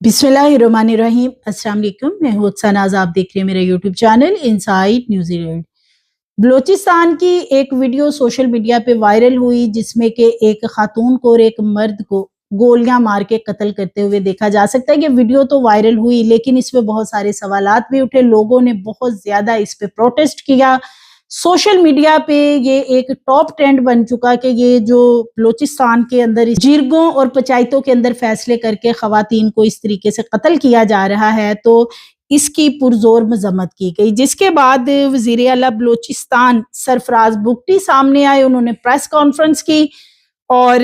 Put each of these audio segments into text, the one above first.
بسم اللہ الرحمن الرحیم السلام علیکم میں ہوں سناز آپ دیکھ رہے ہیں میرا YouTube channel insight New Zealand Balochistan کی ایک ویڈیو سوشل میڈیا پہ وائرل ہوئی، جس میں کہ ایک خاتون کو اور ایک مرد کو گولیاں مار کے قتل کرتے ہوئے دیکھا جا سکتا ہے کہ ویڈیو تو وائرل ہوئی، لیکن اس پہ بہت سارے سوالات بھی اٹھے۔ لوگوں نے بہت زیادہ اس پہ پروٹیسٹ کیا۔ سوشل میڈیا پہ یہ ایک ٹاپ ٹرینڈ بن چکا کہ یہ جو بلوچستان کے اندر جرگوں اور پچائتوں کے اندر فیصلے کر کے خواتین کو اس طریقے سے قتل کیا جا رہا ہے، تو اس کی پرزور مذمت کی گئی۔ جس کے بعد وزیر اعلیٰ بلوچستان سرفراز بکٹی سامنے آئے، انہوں نے پریس کانفرنس کی اور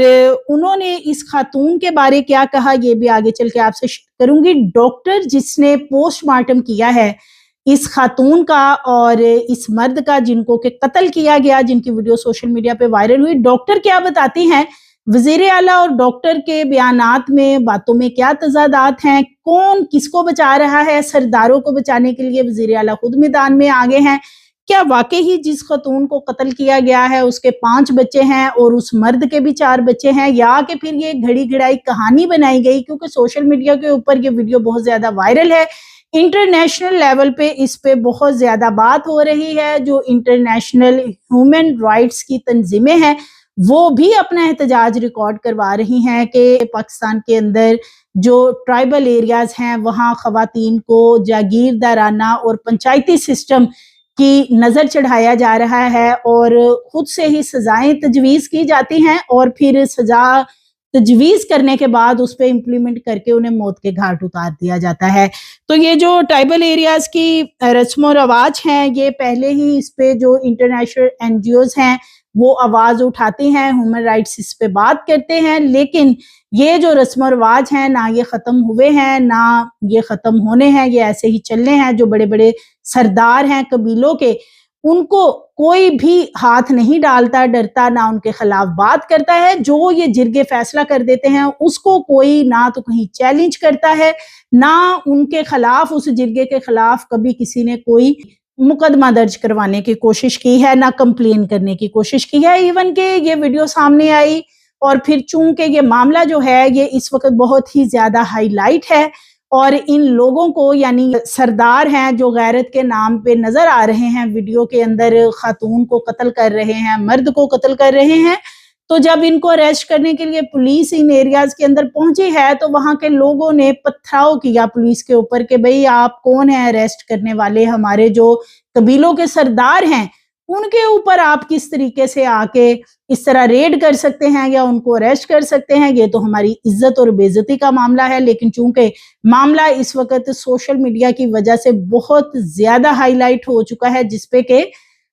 انہوں نے اس خاتون کے بارے کیا کہا، یہ بھی آگے چل کے آپ سے کروں گی۔ ڈاکٹر جس نے پوسٹ مارٹم کیا ہے اس خاتون کا اور اس مرد کا جن کو کہ قتل کیا گیا، جن کی ویڈیو سوشل میڈیا پہ وائرل ہوئی۔ ڈاکٹر کیا بتاتی ہیں؟ وزیر اعلیٰ اور ڈاکٹر کے بیانات میں باتوں میں کیا تضادات ہیں؟ کون کس کو بچا رہا ہے؟ سرداروں کو بچانے کے لیے وزیر اعلیٰ خود میدان میں آگے ہیں۔ کیا واقعی ہی جس خاتون کو قتل کیا گیا ہے، اس کے پانچ بچے ہیں اور اس مرد کے بھی چار بچے ہیں؟ یا کہ پھر یہ گھڑی گھڑائی کہانی بنائی گئی کیونکہ سوشل میڈیا کے اوپر یہ ویڈیو بہت زیادہ وائرل ہے۔ انٹرنیشنل لیول پہ اس پہ بہت زیادہ بات ہو رہی ہے، جو انٹرنیشنل ہیومن رائٹس کی تنظیمیں ہیں، وہ بھی اپنا احتجاج ریکارڈ کروا رہی ہیں کہ پاکستان کے اندر جو ٹرائبل ایریاز ہیں، وہاں خواتین کو جاگیردارانہ اور پنچایتی سسٹم کی نظر چڑھایا جا رہا ہے اور خود سے ہی سزائیں تجویز کی جاتی ہیں اور پھر سزا تجویز کرنے کے بعد اس پہ امپلیمنٹ کر کے انہیں موت کے گھاٹ اتار دیا جاتا ہے۔ تو یہ جو ٹائبل ایریاز کی رسم و رواج ہیں، یہ پہلے ہی اس پہ جو انٹرنیشنل این جی اوز ہیں، وہ آواز اٹھاتی ہیں ہیومن رائٹس اس پہ بات کرتے ہیں۔ لیکن یہ جو رسم و رواج ہیں، نہ یہ ختم ہوئے ہیں، نہ یہ ختم ہونے ہیں، یہ ایسے ہی چلنے ہیں۔ جو بڑے بڑے سردار ہیں، قبیلوں کے ان کو کوئی بھی ہاتھ نہیں ڈالتا، ڈرتا، نہ ان کے خلاف بات کرتا ہے۔ جو یہ جرگے فیصلہ کر دیتے ہیں، اس کو کوئی نہ تو کہیں چیلنج کرتا ہے، نہ ان کے خلاف، اس جرگے کے خلاف کبھی کسی نے کوئی مقدمہ درج کروانے کی کوشش کی ہے، نہ کمپلین کرنے کی کوشش کی ہے۔ ایون کہ یہ ویڈیو سامنے آئی اور پھر چونکہ یہ معاملہ جو ہے، یہ اس وقت بہت ہی زیادہ ہائی لائٹ ہے۔ اور ان لوگوں کو یعنی سردار ہیں جو غیرت کے نام پہ نظر آ رہے ہیں، ویڈیو کے اندر خاتون کو قتل کر رہے ہیں، مرد کو قتل کر رہے ہیں۔ تو جب ان کو اریسٹ کرنے کے لیے پولیس ان ایریاز کے اندر پہنچی ہے تو وہاں کے لوگوں نے پتھراؤ کیا پولیس کے اوپر کہ بھئی آپ کون ہیں اریسٹ کرنے والے، ہمارے جو قبیلوں کے سردار ہیں۔ ان کے اوپر آپ کس طریقے سے آ کے اس طرح ریڈ کر سکتے ہیں یا ان کو اریسٹ کر سکتے ہیں، یہ تو ہماری عزت اور بےزتی کا معاملہ ہے۔ لیکن چونکہ معاملہ اس وقت سوشل میڈیا کی وجہ سے بہت زیادہ ہائی لائٹ ہو چکا ہے، جس پہ کہ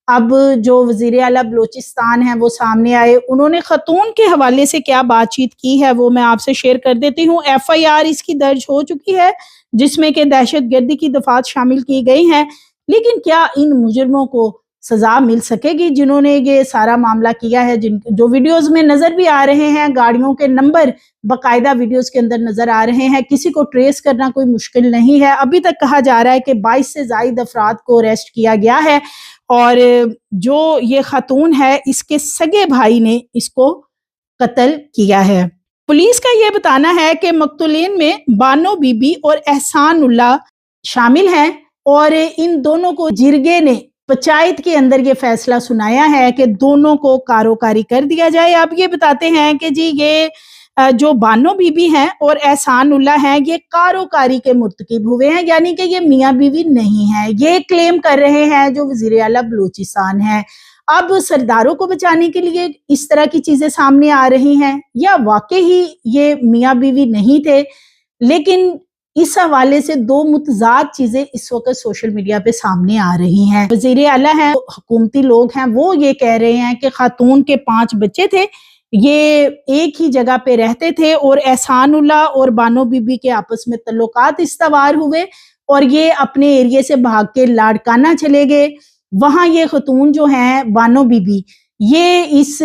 اب جو وزیر اعلیٰ بلوچستان ہیں وہ سامنے آئے۔ انہوں نے خاتون کے حوالے سے کیا بات چیت کی ہے وہ میں آپ سے شیئر کر دیتی ہوں۔ ایف آئی آر اس کی درج ہو چکی ہے، جس میں کہ دہشت گردی کی دفعات شامل کی گئی ہیں۔ لیکن کیا ان مجرموں کو سزا مل سکے گی جنہوں نے یہ سارا معاملہ کیا ہے، جن جو ویڈیوز میں نظر بھی آ رہے ہیں، گاڑیوں کے نمبر باقاعدہ ویڈیوز کے اندر نظر آ رہے ہیں۔ کسی کو ٹریس کرنا کوئی مشکل نہیں ہے۔ ابھی تک کہا جا رہا ہے کہ بائیس سے زائد افراد کو ریسٹ کیا گیا ہے اور جو یہ خاتون ہے، اس کے سگے بھائی نے اس کو قتل کیا ہے۔ پولیس کا یہ بتانا ہے کہ مقتولین میں بانو بی بی اور احسان اللہ شامل ہیں اور ان دونوں کو جرگے نے پچایت کے اندر یہ فیصلہ سنایا ہے کہ دونوں کو کاروکاری کر دیا جائے۔ آپ یہ بتاتے ہیں کہ جی یہ جو بانو بی بی ہیں اور احسان اللہ ہیں، یہ کاروکاری کے مرتکب ہوئے ہیں یعنی کہ یہ میاں بیوی نہیں ہے یہ کلیم کر رہے ہیں جو وزیر اعلیٰ بلوچستان ہے اب سرداروں کو بچانے کے لیے اس طرح کی چیزیں سامنے آ رہی ہیں یا واقعی ہی یہ میاں بیوی نہیں تھے، لیکن اس حوالے سے دو متضاد چیزیں اس وقت سوشل میڈیا پہ سامنے آ رہی ہیں۔ وزیر اعلیٰ ہیں، حکومتی لوگ ہیں، وہ یہ کہہ رہے ہیں کہ خاتون کے پانچ بچے تھے، یہ ایک ہی جگہ پہ رہتے تھے اور احسان اللہ اور بانو بی بی کے آپس میں تعلقات استوار ہوئے اور یہ اپنے ایریے سے بھاگ کے لاڑکانہ چلے گئے۔ وہاں یہ خاتون جو ہیں، بانو بی بی یہ اس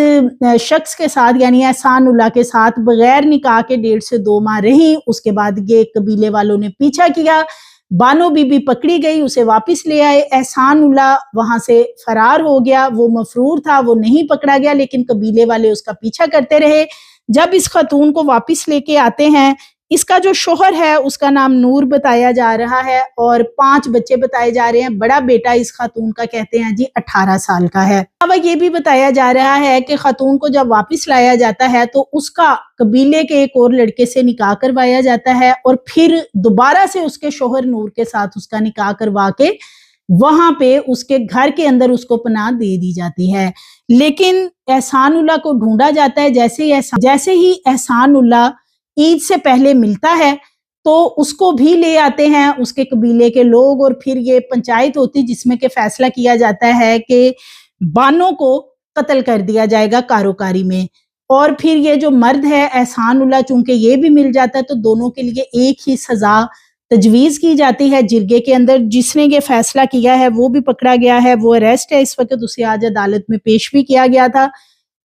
شخص کے ساتھ یعنی احسان اللہ کے ساتھ بغیر نکاح کے ڈیڑھ سے دو ماہ رہی، اس کے بعد یہ قبیلے والوں نے پیچھا کیا، بانو بی بی پکڑی گئی، اسے واپس لے آئے، احسان اللہ وہاں سے فرار ہو گیا، وہ مفرور تھا، وہ نہیں پکڑا گیا، لیکن قبیلے والے اس کا پیچھا کرتے رہے۔ جب اس خاتون کو واپس لے کے آتے ہیں اس کا جو شوہر ہے، اس کا نام نور بتایا جا رہا ہے اور پانچ بچے بتائے جا رہے ہیں۔ بڑا بیٹا اس خاتون کا کہتے ہیں جی اٹھارہ سال کا ہے۔ اب یہ بھی بتایا جا رہا ہے کہ خاتون کو جب واپس لایا جاتا ہے تو اس کا قبیلے کے ایک اور لڑکے سے نکاح کروایا جاتا ہے اور پھر دوبارہ سے اس کے شوہر نور کے ساتھ اس کا نکاح کروا کے وہاں پہ اس کے گھر کے اندر اس کو پناہ دے دی جاتی ہے۔ لیکن احسان اللہ کو ڈھونڈا جاتا ہے، جیسے ہی جیسے ہی احسان اللہ عید سے پہلے ملتا ہے، تو اس کو بھی لے آتے ہیں۔ اس کے قبیلے کے لوگ اور پھر یہ پنچایت ہوتی جس میں کہ فیصلہ کیا جاتا ہے کہ بانوں کو قتل کر دیا جائے گا کاروکاری میں۔ اور پھر یہ جو مرد ہے، احسان اللہ، چونکہ یہ بھی مل جاتا ہے، تو دونوں کے لیے ایک ہی سزا تجویز کی جاتی ہے۔ جرگے کے اندر جس نے یہ فیصلہ کیا ہے، وہ بھی پکڑا گیا ہے، وہ اریسٹ ہے۔ اس وقت اسے آج عدالت میں پیش بھی کیا گیا تھا۔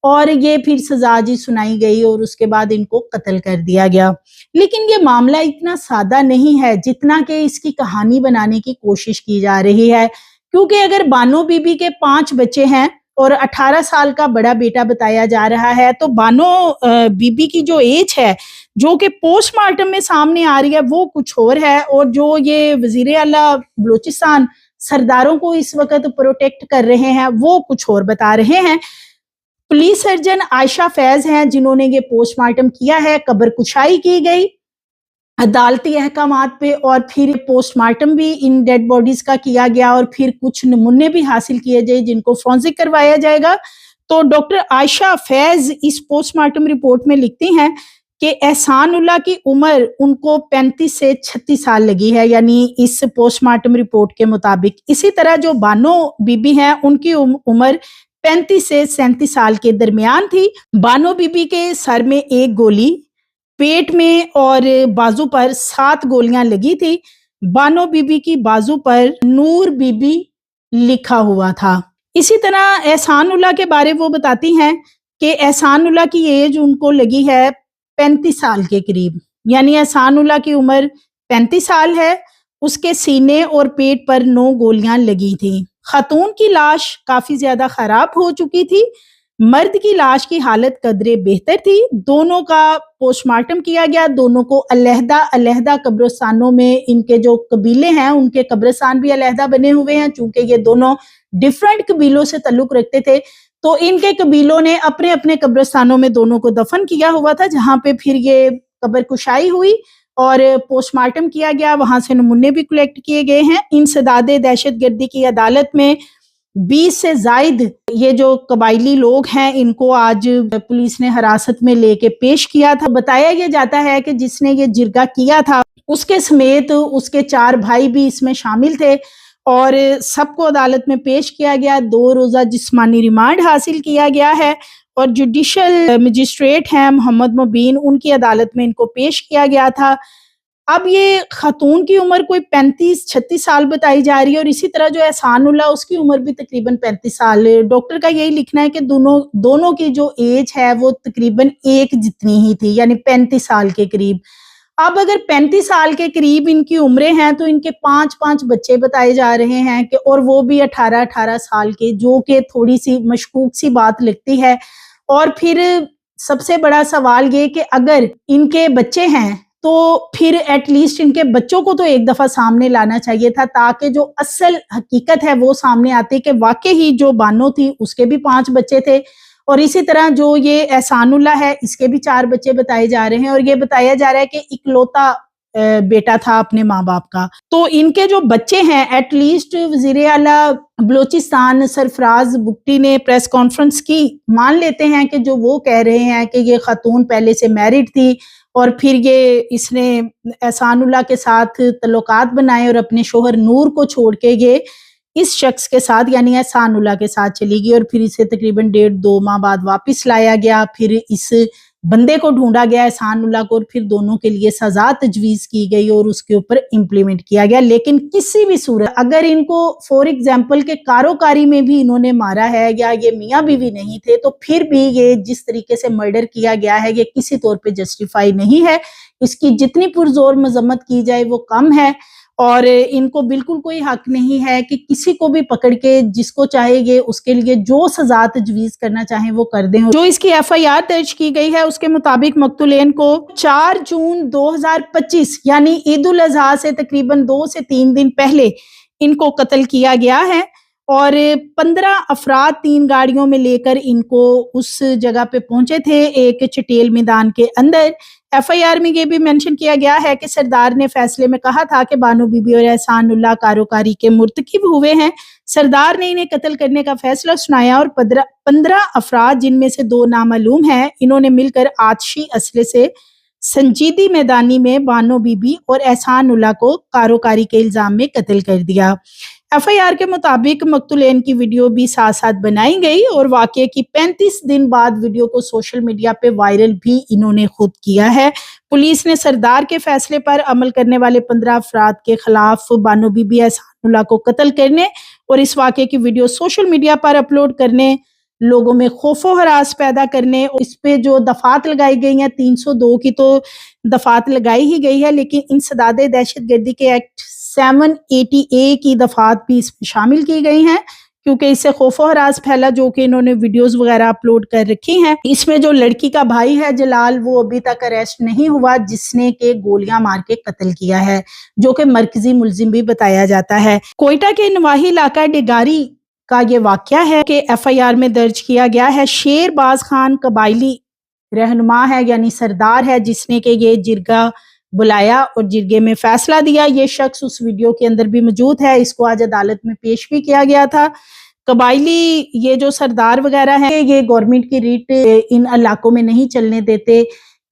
اور یہ پھر سزا جی سنائی گئی اور اس کے بعد ان کو قتل کر دیا گیا۔ لیکن یہ معاملہ اتنا سادہ نہیں ہے جتنا کہ اس کی کہانی بنانے کی کوشش کی جا رہی ہے۔ کیونکہ اگر بانو بی بی کے پانچ بچے ہیں اور اٹھارہ سال کا بڑا بیٹا بتایا جا رہا ہے، تو بانو بی بی کی جو ایج ہے، جو کہ پوسٹ مارٹم میں سامنے آ رہی ہے، وہ کچھ اور ہے۔ اور جو یہ وزیر اعلیٰ بلوچستان سرداروں کو اس وقت پروٹیکٹ کر رہے ہیں، وہ کچھ اور بتا رہے ہیں۔ پولیس سرجن عائشہ فیض ہیں جنہوں نے یہ پوسٹ مارٹم کیا ہے، قبر کشائی کی گئی، عدالتی احکامات پہ اور پھر پوسٹ مارٹم بھی ان ڈیڈ باڈیز کا کیا گیا اور پھر کچھ نمونے بھی حاصل کیے جائے جن کو فرانزک کروایا جائے گا۔ تو ڈاکٹر عائشہ فیض اس پوسٹ مارٹم رپورٹ میں لکھتی ہیں کہ احسان اللہ کی عمر ان کو پینتیس سے چھتیس سال لگی ہے یعنی اس پوسٹ مارٹم رپورٹ کے مطابق۔ اسی طرح جو بانو بی بی ہیں، ان کی عمر پینتیس سے سینتیس سال کے درمیان تھی۔ بانو بی بی کے سر میں ایک گولی، پیٹ میں اور بازو پر سات گولیاں لگی تھی بانو بی بی کی بازو پر نور بی بی لکھا ہوا تھا۔ اسی طرح احسان اللہ کے بارے وہ بتاتی ہیں کہ احسان اللہ کی ایج ان کو لگی ہے پینتیس سال کے قریب۔ یعنی احسان اللہ کی عمر پینتیس سال ہے۔ اس کے سینے اور پیٹ پر نو گولیاں لگی تھیں۔ خاتون کی لاش کافی زیادہ خراب ہو چکی تھی۔ مرد کی لاش کی حالت قدرے بہتر تھی۔ دونوں کا پوسٹ مارٹم کیا گیا۔ دونوں کو علیحدہ علیحدہ قبرستانوں میں ان کے جو قبیلے ہیں، ان کے قبرستان بھی علیحدہ بنے ہوئے ہیں۔ چونکہ یہ دونوں ڈفرنٹ قبیلوں سے تعلق رکھتے تھے۔ تو ان کے قبیلوں نے اپنے اپنے قبرستانوں میں دونوں کو دفن کیا ہوا تھا، جہاں پہ پھر یہ قبر کشائی ہوئی۔ اور پوسٹ مارٹم کیا گیا، وہاں سے نمونے بھی کلیکٹ کیے گئے ہیں۔ ان سداد دہشت گردی کی عدالت میں بیس سے زائد یہ جو قبائلی لوگ ہیں، ان کو آج پولیس نے حراست میں لے کے پیش کیا تھا۔ بتایا یہ جاتا ہے کہ جس نے یہ جرگا کیا تھا، اس کے سمیت اس کے چار بھائی بھی اس میں شامل تھے اور سب کو عدالت میں پیش کیا گیا۔ دو روزہ جسمانی ریمانڈ حاصل کیا گیا ہے۔ اور جوڈیشل مجسٹریٹ uh, ہیں محمد مبین، ان کی عدالت میں ان کو پیش کیا گیا تھا۔ اب یہ خاتون کی عمر کوئی پینتیس، چھتیس سال بتائی جا رہی ہے اور اسی طرح جو احسان اللہ، اس کی عمر بھی تقریباً پینتیس سال ڈاکٹر کا یہی لکھنا ہے کہ دونوں دونوں کی جو ایج ہے وہ تقریباً ایک جتنی ہی تھی یعنی پینتیس سال کے قریب۔ اب اگر پینتیس سال کے قریب ان کی عمریں ہیں تو ان کے پانچ پانچ بچے بتائے جا رہے ہیں کہ اور وہ بھی اٹھارہ اٹھارہ سال کے، جو کہ تھوڑی سی مشکوک سی بات لگتی ہے۔ اور پھر سب سے بڑا سوال یہ کہ اگر ان کے بچے ہیں تو پھر ایٹ لیسٹ ان کے بچوں کو تو ایک دفعہ سامنے لانا چاہیے تھا تاکہ جو اصل حقیقت ہے وہ سامنے آتی کہ واقع ہی جو بانو تھی اس کے بھی پانچ بچے تھے اور اسی طرح جو یہ احسان اللہ ہے اس کے بھی چار بچے بتائے جا رہے ہیں اور یہ بتایا جا رہا ہے کہ اکلوتا بیٹا تھا اپنے ماں باپ کا۔ تو ان کے جو بچے ہیں ایٹ لیسٹ وزیر اعلیٰ بلوچستان سرفراز بکٹی نے پریس کانفرنس کی۔ مان لیتے ہیں کہ جو وہ کہہ رہے ہیں کہ یہ خاتون پہلے سے میرڈ تھی اور پھر یہ اس نے احسان اللہ کے ساتھ تعلقات بنائے اور اپنے شوہر نور کو چھوڑ کے یہ اس شخص کے ساتھ یعنی احسان اللہ کے ساتھ چلی گئی اور پھر اسے تقریباً ڈیڑھ دو ماہ بعد واپس لایا گیا۔ پھر اس بندے کو ڈھونڈا گیا احسان اللہ کو، اور پھر دونوں کے لیے سزا تجویز کی گئی اور اس کے اوپر امپلیمنٹ کیا گیا۔ لیکن کسی بھی صورت، اگر ان کو فور ایگزامپل کے کاروکاری میں بھی انہوں نے مارا ہے یا یہ میاں بیوی نہیں تھے، تو پھر بھی یہ جس طریقے سے مرڈر کیا گیا ہے، یہ کسی طور پہ جسٹیفائی نہیں ہے۔ اس کی جتنی پرزور مذمت کی جائے وہ کم ہے۔ اور ان کو بالکل کوئی حق نہیں ہے کہ کسی کو بھی پکڑ کے جس کو چاہے گے اس کے لیے جو سزا تجویز کرنا چاہیں وہ کر دیں۔ جو اس کی ایف آئی آر درج کی گئی ہے، اس کے مطابق مقتولین کو چار جون دو ہزار پچیس یعنی عید الاضحیٰ سے تقریباً دو سے تین دن پہلے ان کو قتل کیا گیا ہے۔ اور پندرہ افراد تین گاڑیوں میں لے کر ان کو اس جگہ پہ پہنچے تھے، ایک چٹیل میدان کے اندر۔ ایف آئی آر میں یہ بھی مینشن کیا گیا ہے کہ سردار نے فیصلے میں کہا تھا کہ بانو بی بی اور احسان اللہ کاروکاری کے مرتکب ہوئے ہیں۔ سردار نے انہیں قتل کرنے کا فیصلہ سنایا اور پندرہ افراد جن میں سے دو نامعلوم ہیں، انہوں نے مل کر آتشی اسلحے سے سنجیدی میدانی میں بانو بی بی اور احسان اللہ کو کاروکاری کے الزام میں قتل کر دیا۔ ایف آئی آر کے مطابق مقتولین کی ویڈیو بھی ساتھ ساتھ بنائی گئی اور واقعے کی پینتیس دن بعد ویڈیو کو سوشل میڈیا پہ وائرل بھی انہوں نے خود کیا ہے۔ پولیس نے سردار کے فیصلے پر عمل کرنے والے پندرہ افراد کے خلاف بانو بی بی احسان اللہ کو قتل کرنے اور اس واقعے کی ویڈیو سوشل میڈیا پر اپلوڈ کرنے، لوگوں میں خوف و حراس پیدا کرنے اس پہ جو دفات لگائی گئی ہیں، تین سو دو کی تو دفات لگائی ہی گئی ہے، لیکن ان صداد دہشت گردی کے ایکٹ سیون ایٹی اے کی دفعات بھی اس میں شامل کی گئی ہیں، کیونکہ اس سے خوف و حراس پھیلا جو کہ انہوں نے ویڈیوز وغیرہ اپلوڈ کر رکھی ہیں۔ اس میں جو لڑکی کا بھائی ہے جلال، وہ ابھی تک اریسٹ نہیں ہوا، جس نے کہ گولیاں مار کے قتل کیا ہے، جو کہ مرکزی ملزم بھی بتایا جاتا ہے۔ کوئٹہ کے نواحی علاقہ ڈگاری کا یہ واقعہ ہے کہ ایف آئی آر میں درج کیا گیا ہے۔ شیر باز خان قبائلی رہنما ہے یعنی سردار ہے، جس نے کہ یہ جرگہ بلایا اور جرگے میں فیصلہ دیا۔ یہ شخص اس ویڈیو کے اندر بھی موجود ہے۔ اس کو آج عدالت میں پیش بھی کیا گیا تھا۔ قبائلی یہ جو سردار وغیرہ ہیں، یہ گورنمنٹ کی ریٹ ان علاقوں میں نہیں چلنے دیتے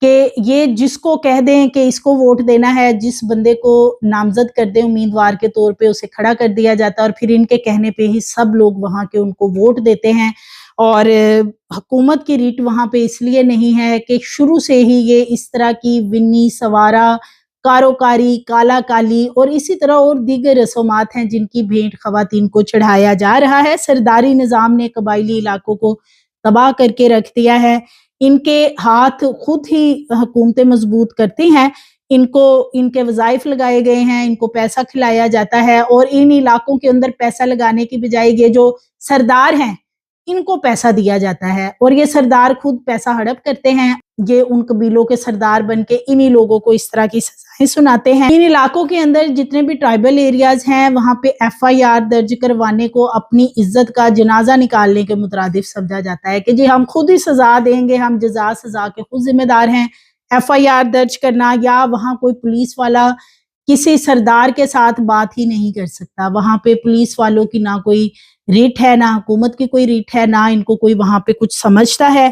کہ یہ جس کو کہہ دیں کہ اس کو ووٹ دینا ہے، جس بندے کو نامزد کر دیں، امیدوار کے طور پہ اسے کھڑا کر دیا جاتا ہے اور پھر ان کے کہنے پہ ہی سب لوگ وہاں کے ان کو ووٹ دیتے ہیں۔ اور حکومت کی ریٹ وہاں پہ اس لیے نہیں ہے کہ شروع سے ہی یہ اس طرح کی ونی سوارا، کاروکاری، کالا کالی اور اسی طرح اور دیگر رسومات ہیں جن کی بھینٹ خواتین کو چڑھایا جا رہا ہے۔ سرداری نظام نے قبائلی علاقوں کو تباہ کر کے رکھ دیا ہے۔ ان کے ہاتھ خود ہی حکومتیں مضبوط کرتی ہیں۔ ان کو، ان کے وظائف لگائے گئے ہیں۔ ان کو پیسہ کھلایا جاتا ہے اور ان علاقوں کے اندر پیسہ لگانے کی بجائے یہ جو سردار ہیں ان کو پیسہ دیا جاتا ہے اور یہ سردار خود پیسہ ہڑپ کرتے ہیں۔ یہ ان قبیلوں کے سردار بن کے انہی لوگوں کو اس طرح کی سزائیں سناتے ہیں۔ ان علاقوں کے اندر جتنے بھی ٹرائبل ایریاز ہیں، وہاں پہ ایف آئی آر درج کروانے کو اپنی عزت کا جنازہ نکالنے کے مترادف سمجھا جاتا ہے کہ جی ہم خود ہی سزا دیں گے، ہم جزا سزا کے خود ذمہ دار ہیں۔ ایف آئی آر درج کرنا یا وہاں کوئی پولیس والا کسی سردار کے ساتھ بات ہی نہیں کر سکتا۔ وہاں پہ پولیس والوں کی نہ کوئی ریٹ ہے نہ حکومت کی کوئی ریٹ ہے نہ ان کو کوئی وہاں پہ کچھ سمجھتا ہے۔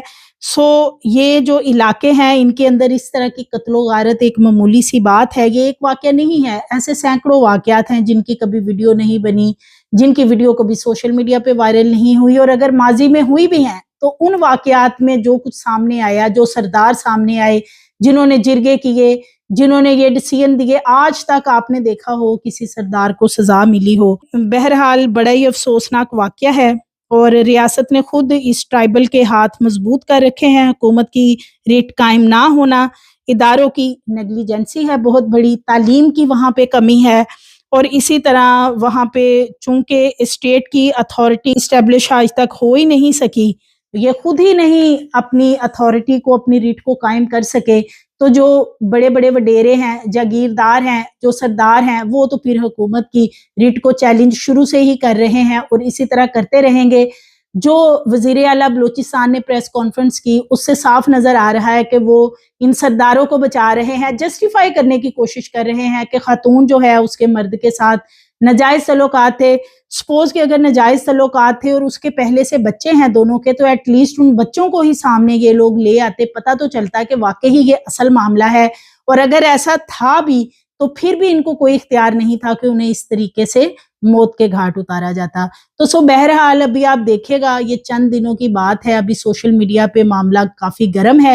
سو یہ جو علاقے ہیں ان کے اندر اس طرح کی قتل و غارت ایک معمولی سی بات ہے، یہ ایک واقعہ نہیں ہے۔ ایسے سینکڑوں واقعات ہیں جن کی کبھی ویڈیو نہیں بنی، جن کی ویڈیو کبھی سوشل میڈیا پہ وائرل نہیں ہوئی اور اگر ماضی میں ہوئی بھی ہیں تو ان واقعات میں جو کچھ سامنے آیا، جو سردار سامنے آئے، جنہوں نے جرگے کیے جنہوں نے یہ ڈسیزن دیے، آج تک آپ نے دیکھا ہو، کسی سردار کو سزا ملی ہو۔ بہرحال بڑا ہی افسوسناک واقعہ ہے اور ریاست نے خود اس ٹرائبل کے ہاتھ مضبوط کر رکھے ہیں۔ حکومت کی ریٹ قائم نہ ہونا اداروں کی نگلیجنسی ہے، بہت بڑی تعلیم کی وہاں پہ کمی ہے۔ اور اسی طرح وہاں پہ چونکہ اسٹیٹ کی اتھارٹی اسٹیبلش آج تک ہو ہی نہیں سکی، یہ خود ہی نہیں اپنی اتھارٹی کو، اپنی ریٹ کو قائم کر سکے۔ تو جو بڑے بڑے وڈیرے ہیں، جاگیردار ہیں، جو سردار ہیں، وہ تو پھر حکومت کی ریٹ کو چیلنج شروع سے ہی کر رہے ہیں اور اسی طرح کرتے رہیں گے۔ جو وزیر اعلیٰ بلوچستان نے پریس کانفرنس کی، اس سے صاف نظر آ رہا ہے کہ وہ ان سرداروں کو بچا رہے ہیں جسٹیفائی کرنے کی کوشش کر رہے ہیں کہ خاتون جو ہے، اس کے مرد کے ساتھ نجائز تعلقات تھے۔ سپوز کہ اگر نجائز تعلقات تھے اور اس کے پہلے سے بچے ہیں دونوں کے، تو ایٹ لیسٹ ان بچوں کو ہی سامنے یہ لوگ لے آتے، پتہ تو چلتا کہ واقعی یہ اصل معاملہ ہے۔ اور اگر ایسا تھا بھی، تو پھر بھی ان کو کوئی اختیار نہیں تھا کہ انہیں اس طریقے سے موت کے گھاٹ اتارا جاتا۔ تو سو بہرحال ابھی آپ دیکھے گا، یہ چند دنوں کی بات ہے۔ ابھی سوشل میڈیا پہ معاملہ کافی گرم ہے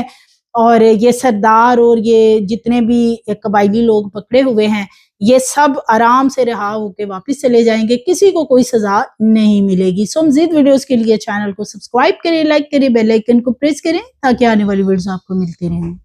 اور یہ سردار اور یہ جتنے بھی قبائلی لوگ پکڑے ہوئے ہیں یہ سب آرام سے رہا ہو کے واپس چلے جائیں گے، کسی کو کوئی سزا نہیں ملے گی۔ سو مزید ویڈیوز کے لیے چینل کو سبسکرائب کریں لائک کریں بیل آئکن کو پریس کریں تاکہ آنے والی ویڈیوز آپ کو ملتے رہیں۔